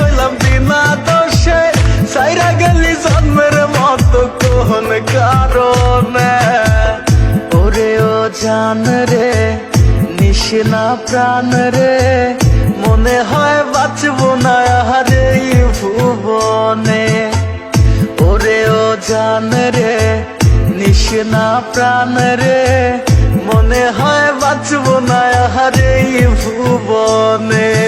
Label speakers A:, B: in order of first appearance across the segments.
A: হইলাম বিনা দোষে। সাইরা গেলি জন্মের মতো কোন কারণে। ওরে ও জান রে নিশনা প্রাণ রে। মনে হয় বাঁচবো না হারে ভুবনে। ওরে ও জান রে নিশনা প্রাণ রে। মনে হয় বাঁচবো না হারে ভুবনে।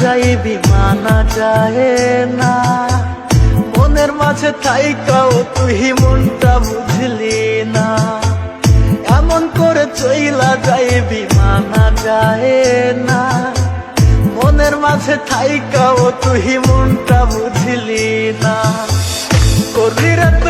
A: যাই বিমানা যায় না। মনের মাঝে থাইকাও তুই মনটা বুঝলি না। এমন করে চইলা যাই বিমানা যায় না। মনের মাঝে থাইকাও তুই মনটা বুঝলি না। করলি রে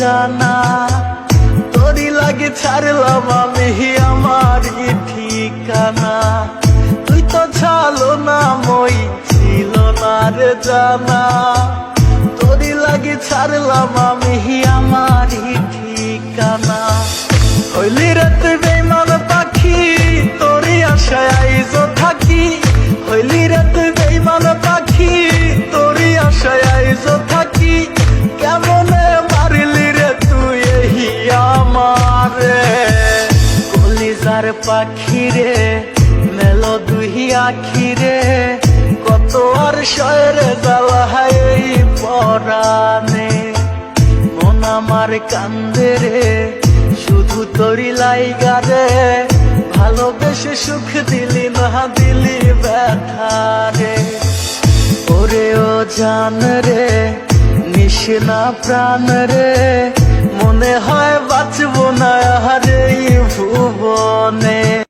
A: জানা। তোরই লাগে ছাড়লাম আমি আমার ঠিকানা। তুই তো ছালো না মই ছিল না রে জানা। তোরই লাগে ছাড়লাম আমি আমার ঠিকানা। হইলি রাতে দুই আখি রে কত আর শয়ের জ্বালায় পরানে মন আমার কান্দে রে, শুধু তোরি লাইগা রে। ভালোবেসে সুখ দিলি না দিলি ব্যথা রে। ওরে ও জান রে নিশনা প্রাণ রে। মনে হয় বাঁচবো না হারে ভুবনে।